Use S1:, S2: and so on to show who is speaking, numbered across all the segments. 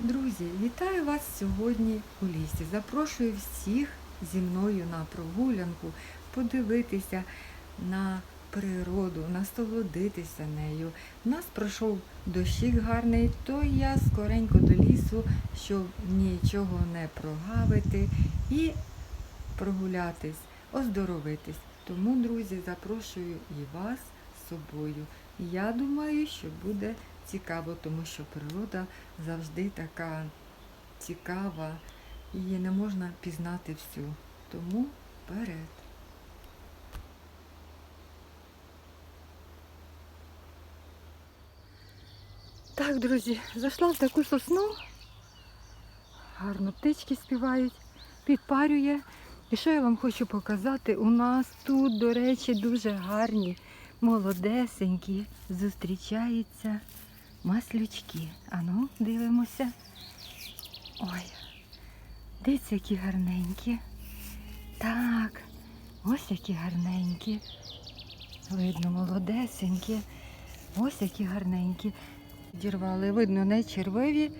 S1: Друзі, вітаю вас сьогодні у лісі. Запрошую всіх зі мною на прогулянку, подивитися на природу, насолодитися нею. У нас пройшов дощик гарний, то я скоренько до лісу, щоб нічого не прогавити і прогулятись, оздоровитись. Тому, друзі, запрошую і вас з собою. Я думаю, що буде цікаво, тому що природа завжди така цікава, її не можна пізнати всю. Тому вперед. Так, друзі, зайшла в таку сосну. Гарно птички співають, підпарює. І що я вам хочу показати? У нас тут, до речі, дуже гарні, молодесенькі зустрічаються маслючки. Ану, дивимося. Ой, дивіться, які гарненькі. Так, ось які гарненькі. Видно, молодесенькі. Ось які гарненькі. Дірвали, видно, не червиві.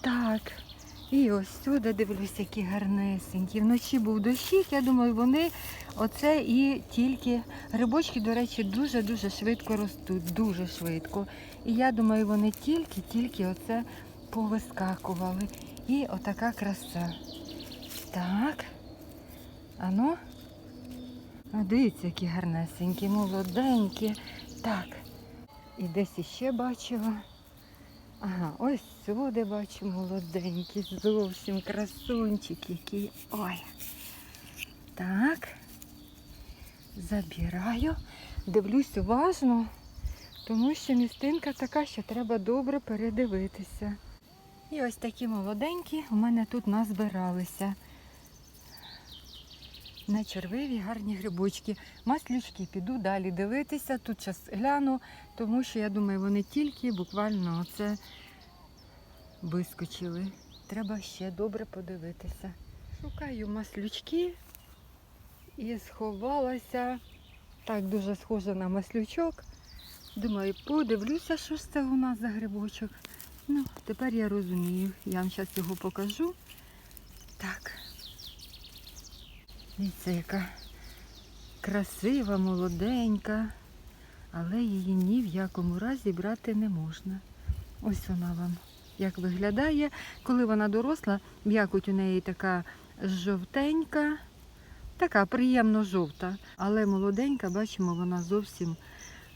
S1: Так. І ось сюди дивлюсь, які гарнесенькі. Вночі був дощик, я думаю, вони оце і тільки. Грибочки, до речі, дуже-дуже швидко ростуть, дуже швидко. І я думаю, вони тільки-тільки оце повискакували. І отака краса. Так. Ану. А дивіться, які гарнесенькі, молоденькі. Так. І десь іще бачила. Ага, ось сюди бачу молоденькі, зовсім красунчик який. Ой. Так. Забираю. Дивлюсь уважно, тому що містинка така, що треба добре передивитися. І ось такі молоденькі у мене тут назбиралися. На червиві гарні грибочки. Маслючки піду далі дивитися. Тут час гляну, тому що я думаю, вони тільки буквально оце вискочили. Треба ще добре подивитися. Шукаю маслючки і сховалася. Так дуже схожа на маслючок. Думаю, подивлюся, що ж це у нас за грибочок. Ну, тепер я розумію. Я вам зараз його покажу. Так. Дивіться, яка красива, молоденька, але її ні в якому разі брати не можна. Ось вона вам як виглядає. Коли вона доросла, м'якоть у неї така жовтенька, така приємно жовта, але молоденька, бачимо, вона зовсім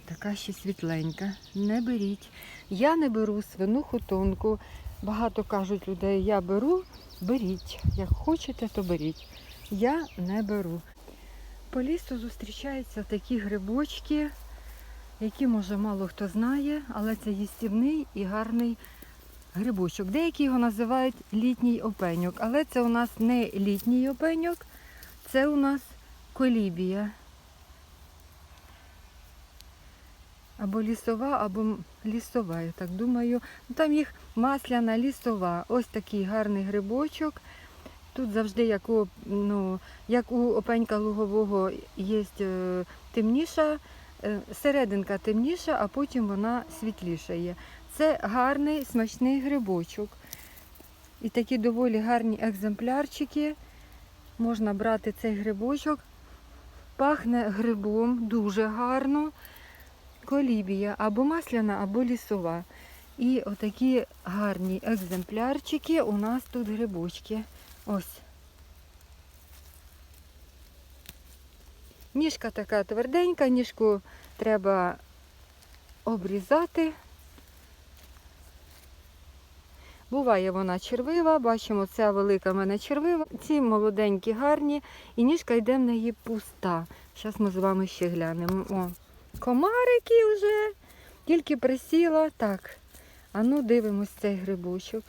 S1: така ще світленька. Не беріть. Я не беру свину хутонку. Багато кажуть людей, я беру, беріть. Як хочете, то беріть. Я не беру. По лісу зустрічаються такі грибочки, які, може, мало хто знає, але це їстівний і гарний грибочок. Деякі його називають літній опеньок, але це у нас не літній опеньок, це у нас колібія. Або лісова, або лісова, я так думаю. Там їх масляна лісова. Ось такий гарний грибочок. Тут завжди, як у, ну, як у опенька лугового, є е, темніша, е, серединка темніша, а потім вона світліша є. Це гарний смачний грибочок. І такі доволі гарні екземплярчики. Можна брати цей грибочок. Пахне грибом дуже гарно. Колібія або масляна, або лісова. І отакі гарні екземплярчики у нас тут грибочки. Ось. Ніжка така тверденька, ніжку треба обрізати. Буває вона червива, бачимо, ця велика в мене червива. Ці молоденькі, гарні, і ніжка йде в неї пуста. Зараз ми з вами ще глянемо. О, комарики вже, тільки присіла. Так, а ну дивимось цей грибочок.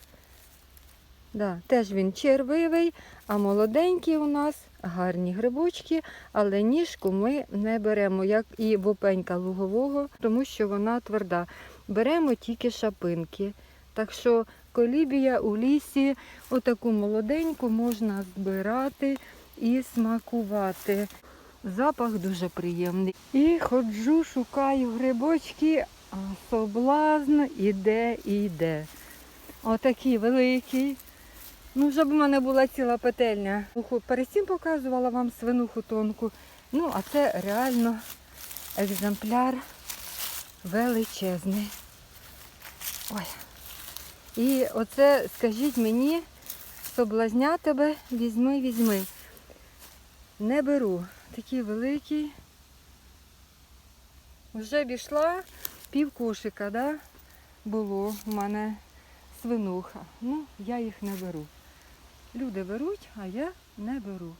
S1: Да, теж він червивий, а молоденькі у нас гарні грибочки, але ніжку ми не беремо, як і бопенька лугового, тому що вона тверда. Беремо тільки шапинки. Так що колібія у лісі, отаку молоденьку можна збирати і смакувати. Запах дуже приємний. І ходжу, шукаю грибочки, А соблазн іде і йде. Отакий великий. Ну, вже б у мене була ціла петельня. Перед цим показувала вам свинуху тонку. Ну, а це реально екземпляр величезний. Ой. І оце, скажіть мені, соблазня тебе, візьми, візьми. Не беру. Такий великий. Вже обійшла пів кошика, да? було у мене свинуха. Ну, я їх не беру. Люди беруть, а я не беру.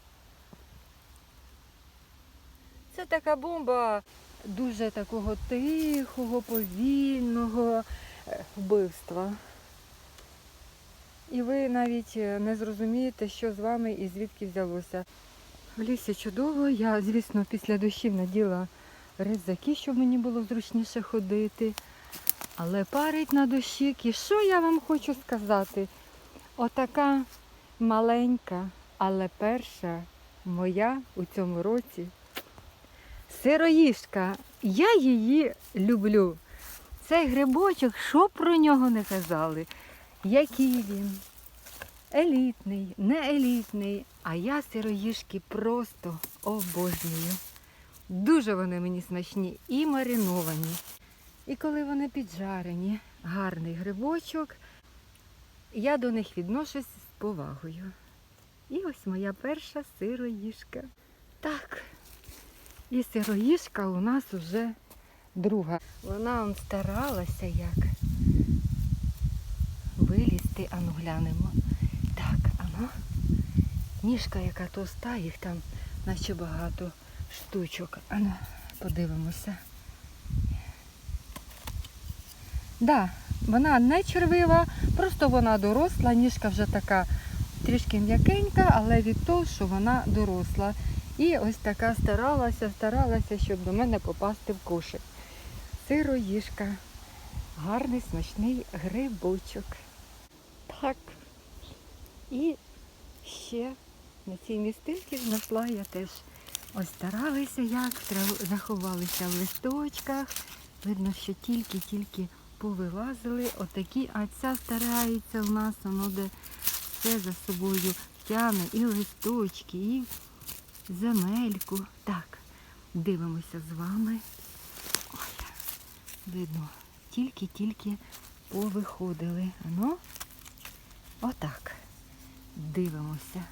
S1: Це така бомба дуже такого тихого, повільного е, вбивства. І ви навіть е, не зрозумієте, що з вами і звідки взялося. В лісі чудово. Я, звісно, після дощів наділа ризаки, щоб мені було зручніше ходити. Але парить на дощик. І що я вам хочу сказати? Отака маленька, але перша моя у цьому році сироїшка. Я її люблю. Цей грибочок, що про нього не казали? Який він? Елітний, не елітний, а я сироїшки просто обожнюю. Дуже вони мені смачні і мариновані. І коли вони піджарені, гарний грибочок, я до них відношусь повагою. І ось моя перша сироїшка. Так, і сироїшка у нас уже друга. Вона он старалася як вилізти, ану глянемо. Так, ану. Ніжка яка товста, їх там наче багато штучок. Ану, подивимося. Да, вона не червива, просто вона доросла, ніжка вже така трішки м'якенька, але від того, що вона доросла. І ось така старалася, старалася, щоб до мене попасти в кошик. Сироїжка. Гарний смачний грибочок. Так. І ще на цій містинці знайшла я теж. Ось старалися як, заховалися в листочках. Видно, що тільки-тільки повилазили отакі, а ця старається в нас, воно де все за собою тягне і листочки, і земельку. Так, дивимося з вами. Ой, видно, тільки-тільки повиходили. Ну, отак. Дивимося.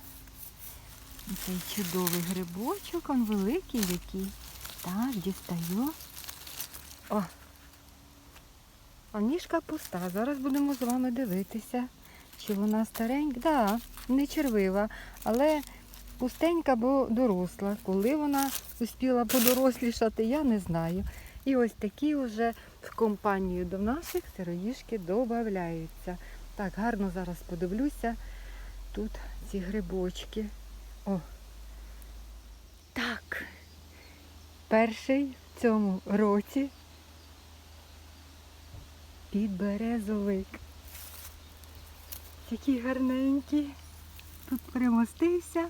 S1: Цей чудовий грибочок, він великий який. Так, дістаю. О! А ніжка пуста. Зараз будемо з вами дивитися, чи вона старенька. Да, не червива, але пустенька, бо доросла. Коли вона успіла подорослішати, я не знаю. І ось такі вже в компанію до наших сироїшки додаються. Так, гарно зараз подивлюся. Тут ці грибочки. О. Так. Перший в цьому році підберезовик. Такий гарненький. Тут примостився.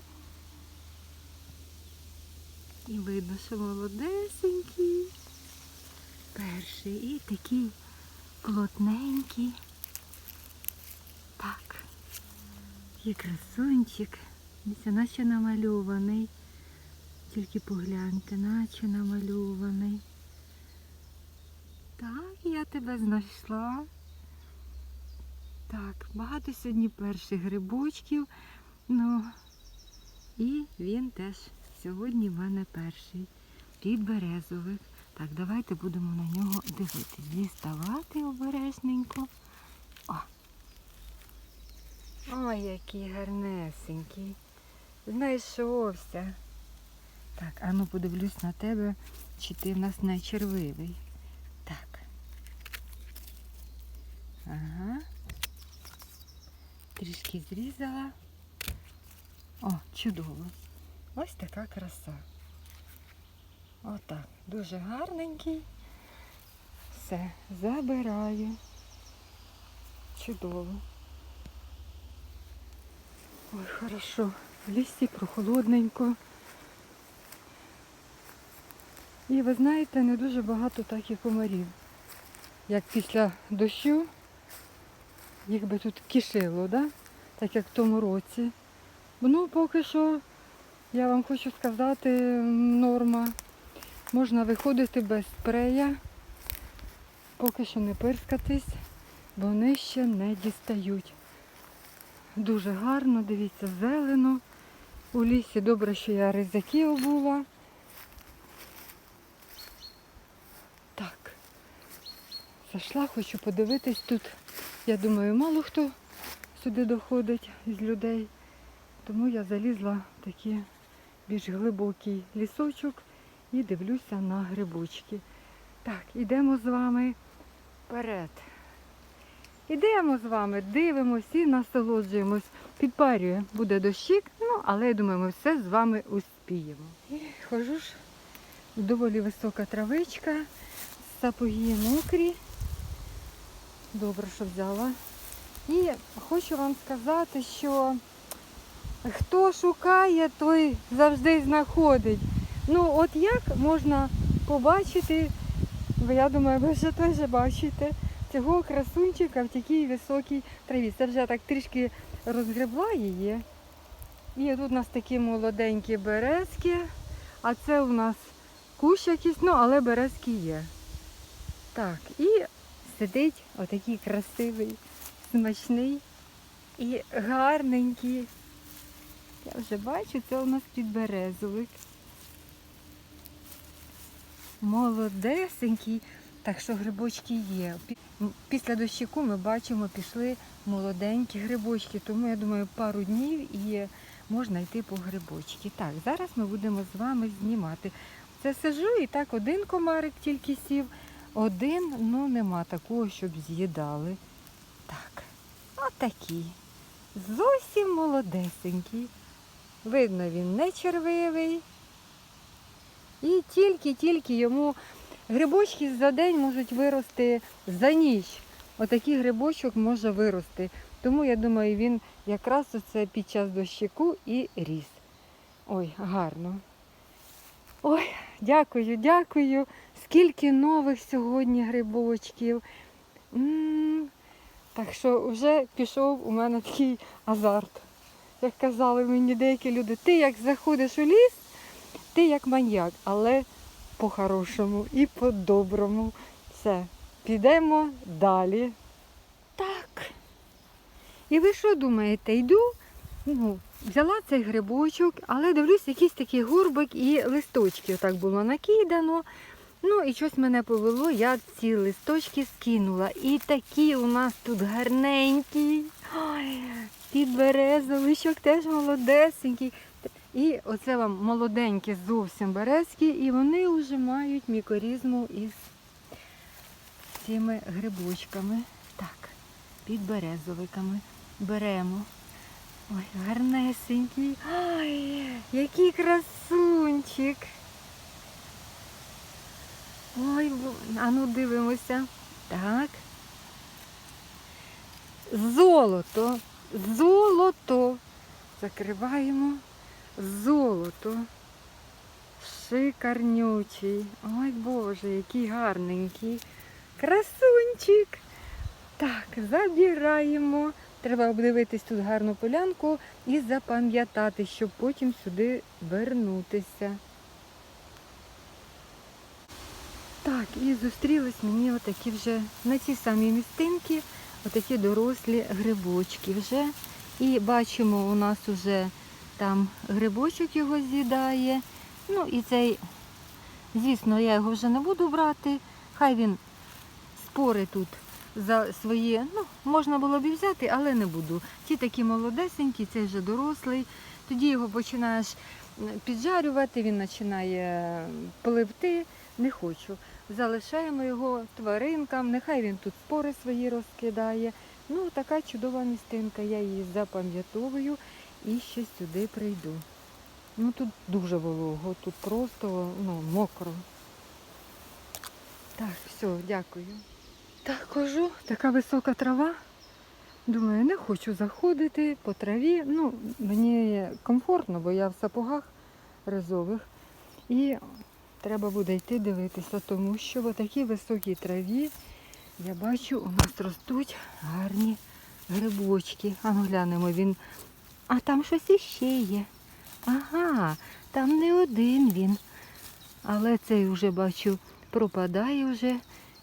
S1: І видно, що молодесенький. Перший і такий плотненький. Так. Є красунчик. Наче намальований. Тільки погляньте, наче намальований. Так, я тебе знайшла. Так, багато сьогодні перших грибочків. Ну, і він теж сьогодні в мене перший. Підберезовик. Так, давайте будемо на нього дивитись. Діставати обережненько. О! Ой, який гарнесенький. Знайшовся. Так, а ну подивлюсь на тебе, чи ти в нас не червивий. Так. Ага. Трішки зрізала. О, чудово. Ось така краса. Отак. Дуже гарненький. Все, забираю. Чудово. Ой, хорошо. В лісі прохолодненько. І ви знаєте, не дуже багато так і комарів. як після дощу, їх би тут кишило, да? так як в тому році. Ну, поки що, я вам хочу сказати, норма. Можна виходити без спрея, поки що не пирскатись, бо вони ще не дістають. Дуже гарно, дивіться, зелено. У лісі добре, що я ризаки обула. Так. Зайшла, хочу подивитись тут. Я думаю, мало хто сюди доходить з людей. Тому я залізла в такий більш глибокий лісочок і дивлюся на грибочки. Так, ідемо з вами вперед. Ідемо з вами, дивимося і насолоджуємось. Підпарює, буде дощик, ну, але я думаю, ми все з вами успіємо. І хожу ж, доволі висока травичка, сапоги мокрі. Добре, що взяла. І хочу вам сказати, що хто шукає, той завжди знаходить. Ну, от як можна побачити, бо я думаю, ви вже теж бачите, цього красунчика в такій високій траві. Це вже так трішки розгребла її. І тут у нас такі молоденькі березки, а це у нас кущ якийсь, ну, але березки є. Так, і сидить отакий красивий, смачний і гарненький. Я вже бачу, це у нас підберезовик. Молодесенький. Так що грибочки є. Після дощику ми бачимо, пішли молоденькі грибочки, тому я думаю, пару днів і можна йти по грибочки. Так, зараз ми будемо з вами знімати. Це сижу і так один комарик тільки сів, один, ну нема такого, щоб з'їдали. Так, отакий. Зовсім молодесенький. Видно, він не червивий. І тільки-тільки йому грибочки за день можуть вирости за ніч. Отакий грибочок може вирости. Тому я думаю, він якраз оце під час дощику і ріс. Ой, гарно. Ой, дякую, дякую. Скільки нових сьогодні грибочків. М, Так що вже пішов у мене такий азарт. Як казали мені деякі люди, ти як заходиш у ліс, ти як маньяк, але по-хорошому і по-доброму. Все, підемо далі. Так. І ви що думаєте? Йду, ну, взяла цей грибочок, але дивлюсь, якийсь такий горбик і листочки отак було накидано. Ну і щось мене повело, я ці листочки скинула. І такі у нас тут гарненькі. Ой, підберезовичок теж молодесенький. І оце вам молоденькі зовсім березки, і вони вже мають мікорізму із цими грибочками. Так, підберезовиками беремо. Ой, гарнесенький. Ой, який красунчик. Ой, а ну дивимося. Так. Золото. Золото. Закриваємо. Золото. Шикарнючий. Ой Боже, який гарненький. Красунчик. Так, забираємо. Треба обдивитись тут гарну полянку і запам'ятати, щоб потім сюди вернутися. Так, і зустрілись мені отакі вже на цій самій містинці, отакі дорослі грибочки вже. І бачимо, у нас вже там грибочок його з'їдає. Ну і цей, звісно, я його вже не буду брати. Хай він спори тут за свої, ну, можна було б і взяти, але не буду. Ті такі молодесенькі, цей вже дорослий. Тоді його починаєш піджарювати, він починає пливти. Не хочу. Залишаємо його тваринкам, нехай він тут спори свої розкидає. Ну, така чудова містинка, я її запам'ятовую і ще сюди прийду. Ну тут дуже волого, тут просто ну, мокро. Так, все, дякую. Так, хожу, така висока трава. Думаю, не хочу заходити по траві. Ну, мені комфортно, бо я в сапогах ризових. І треба буде йти дивитися, тому що в такій високій траві Я бачу, у нас ростуть гарні грибочки. А ну глянемо він. А там щось іще є. Ага, там не один він. Але цей вже бачу пропадає вже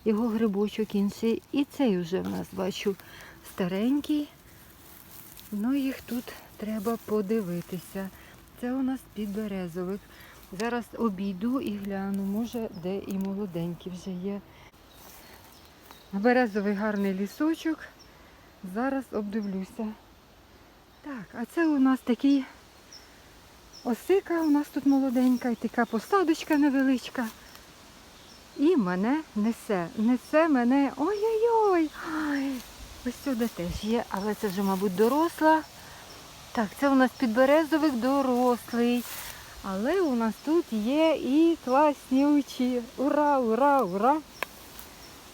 S1: його грибочок інший. І цей вже в нас бачу старенький. Ну їх тут треба подивитися. Це у нас підберезовик. Зараз обійду і гляну, може, де і молоденькі вже є. Березовий гарний лісочок. Зараз обдивлюся. Так, а це у нас такий осика, у нас тут молоденька, і така посадочка невеличка. І мене несе. Несе мене. Ой-ой-ой! Ось сюди теж є, але це вже, мабуть, доросла. Так, це у нас підберезовик дорослий. Але у нас тут є і класні учі. Ура, ура, ура!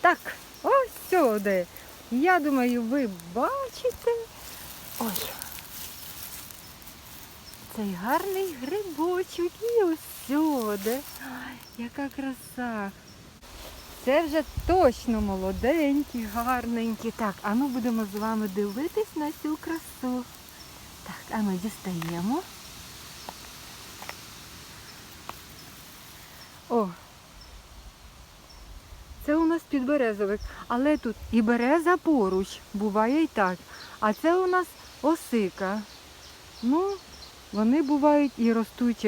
S1: Так, ось сюди. Я думаю, ви бачите. Ой. Цей гарний грибочок і ось сюди. Яка краса. Це вже точно молоденькі, гарненькі. Так, а ну будемо з вами дивитись на цю красу. Так, а ми дістаємо. О, це у нас підберезовик, але тут і береза поруч, буває і так. А це у нас осика. Ну, вони бувають і ростуть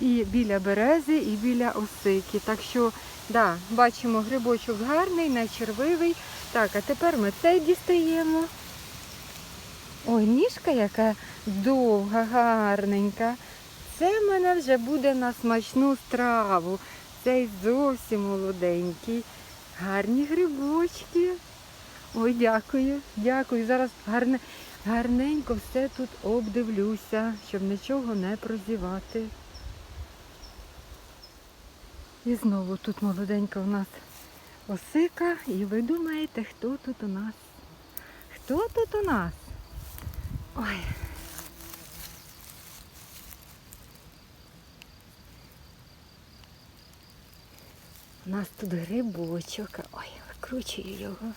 S1: і біля берези, і біля осики. Так що, да, бачимо, грибочок гарний, не червивий. Так, а тепер ми цей дістаємо. Ой, ніжка яка довга, гарненька. Це в мене вже буде на смачну страву. Цей зовсім молоденький. Гарні грибочки. Ой, дякую, дякую. Зараз гарне, гарненько все тут обдивлюся, щоб нічого не прозівати. І знову тут молоденька у нас осика. І ви думаєте, хто тут у нас? Хто тут у нас? Ой. У нас тут грибочок. Ой, викручую його.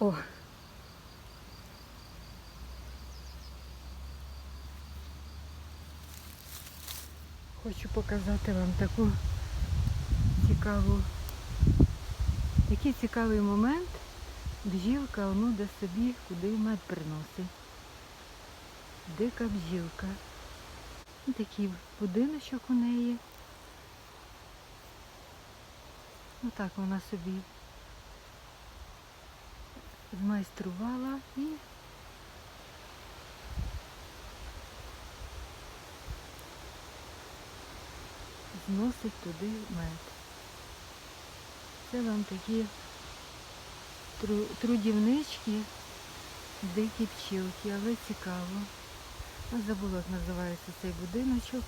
S1: О. Хочу показати вам таку цікаву, такий цікавий момент. Бджілка ну де собі, куди мед приносить. Дика бджілка. І такий будиночок у неї. Ну так вона собі змайструвала і зносить туди мед. Це вам такі трудівнички, дикі пчілки, але цікаво. Я забула, як називається цей будиночок.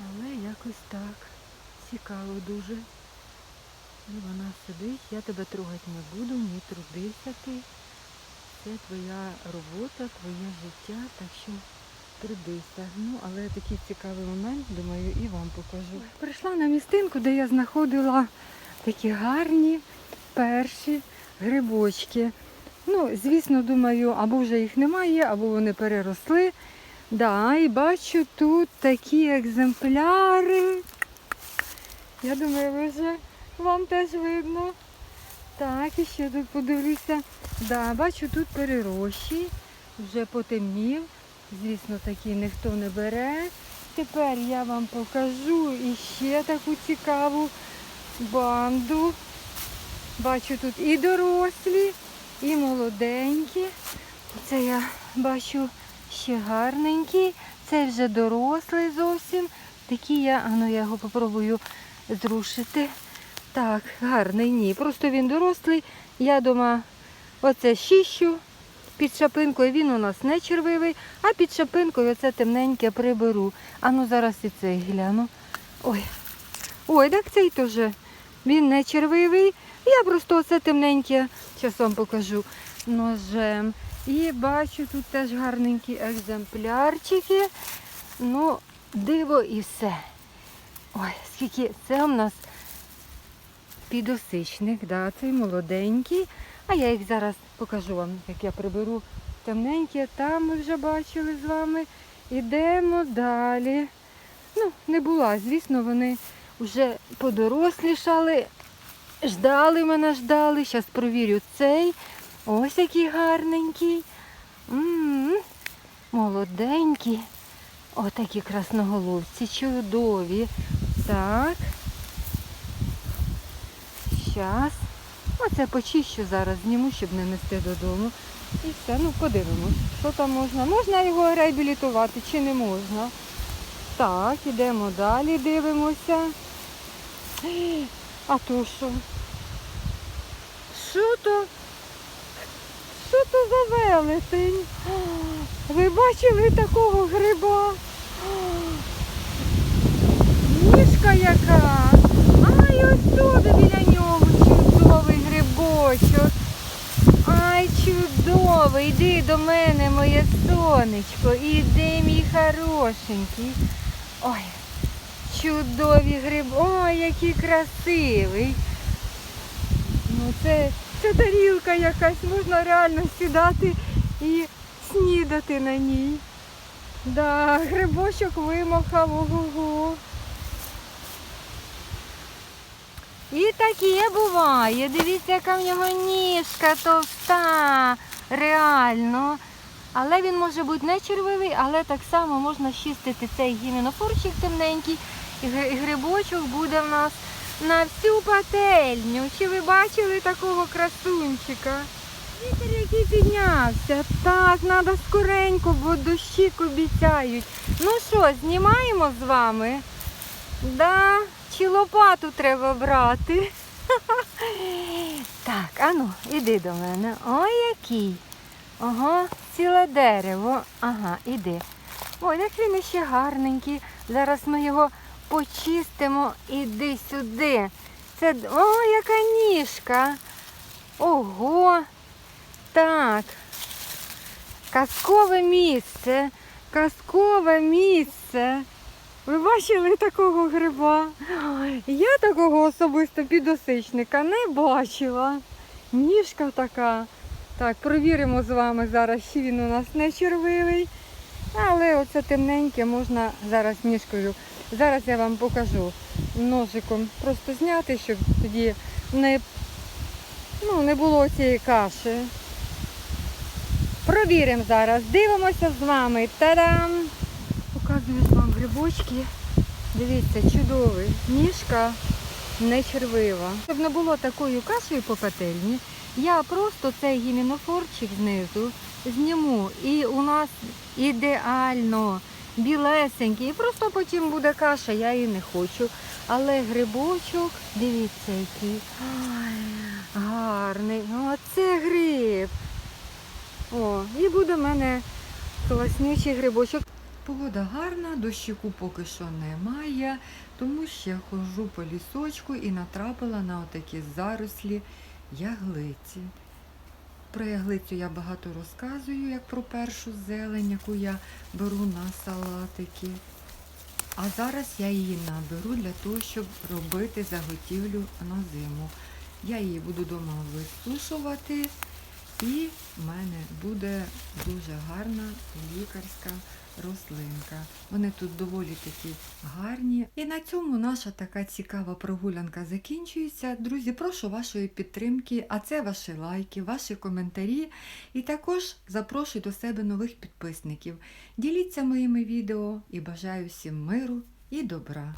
S1: Але якось так. Цікаво дуже. І вона сидить, я тебе трогати не буду, ні трудися ти. Це твоя робота, твоє життя, так що трудися. Ну, але такий цікавий момент, думаю, і вам покажу. Прийшла на містинку, де я знаходила такі гарні перші грибочки. Ну, звісно, думаю, або вже їх немає, або вони переросли. Да, і бачу тут такі екземпляри. Я думаю, ви вже вам теж видно. Так, і ще тут подивлюся. Да, бачу тут перерощі, вже потемнів. Звісно, такі ніхто не бере. Тепер я вам покажу іще таку цікаву банду. Бачу тут і дорослі, і молоденькі. Це я бачу ще гарненький. Це вже дорослий зовсім. Такий я, а ну я його попробую зрушити. Так, гарний, ні. Просто він дорослий. Я дома оце щищу під шапинкою. Він у нас не червивий, а під шапинкою оце темненьке приберу. А ну зараз і цей гляну. Ой. Ой, так цей теж. Він не червивий. Я просто оце темненьке, зараз вам покажу ножем. І бачу тут теж гарненькі екземплярчики. Ну, диво і все. Ой, скільки це у нас підосичник, да, цей молоденький. А я їх зараз покажу вам, як я приберу темненькі. Там ми вже бачили з вами. Ідемо далі. Ну, не була, звісно, вони вже подорослішали. Ждали мене, ждали. Зараз провірю цей. Ось який гарненький. М-м-м. Молоденькі. Отакі красноголовці, чудові. Так. Щас. Оце почищу зараз, зніму, щоб не нести додому. І все, ну подивимось, що там можна. Можна його реабілітувати чи не можна. Так, ідемо далі, дивимося. А то що? Що то? Що то за велетень? Ви бачили такого гриба? Ніжка яка. Ай, ось тут біля нього грибочок. Ай, чудовий, іди до мене, моє сонечко. Іди, мій хорошенький. Ой, чудові гриби. Ой, який красивий. Ну, це, це тарілка якась, можна реально сідати і снідати на ній. Да, грибочок вимахав, ого-го. І таке буває. Дивіться, яка в нього ніжка товста. Реально. Але він може бути не червивий, але так само можна чистити цей гіменофорчик темненький. І грибочок буде в нас на всю пательню. Чи ви бачили такого красунчика? Вітер, який піднявся. Так, треба скоренько, бо дощі обіцяють. Ну що, знімаємо з вами? Да, чи лопату треба брати? Так, ану, іди до мене. Ой, який. Ага, ціле дерево. Ага, іди. Ой, як він іще гарненький. Зараз ми його почистимо. Іди сюди. Це. О, яка ніжка. Ого. Так. Казкове місце. Казкове місце. Ви бачили такого гриба? Я такого особисто підосичника не бачила. Ніжка така. Так, провіримо з вами зараз, чи він у нас не червивий. Але оце темненьке можна зараз ніжкою. Зараз я вам покажу ножиком просто зняти, щоб тоді не, ну, не було цієї каші. Провіримо зараз. Дивимося з вами. Та-дам! Грибочки. Дивіться, чудовий. Ніжка не червива. Щоб не було такої каші по пательні, я просто цей гімінофорчик знизу зніму. І у нас ідеально білесенький. І просто потім буде каша, я її не хочу. Але грибочок, дивіться, який. Ай, гарний. Оце гриб. О, і буде в мене класнючий грибочок. Погода гарна, дощику поки що немає, тому ще ходжу по лісочку і натрапила на отакі зарослі яглиці. Про яглицю я багато розказую, як про першу зелень, яку я беру на салатики. А зараз я її наберу для того, щоб робити заготівлю на зиму. Я її буду вдома висушувати і в мене буде дуже гарна лікарська рослинка. Вони тут доволі такі гарні. І на цьому наша така цікава прогулянка закінчується. Друзі, прошу вашої підтримки, а це ваші лайки, ваші коментарі. І також запрошую до себе нових підписників. Діліться моїми відео і бажаю всім миру і добра.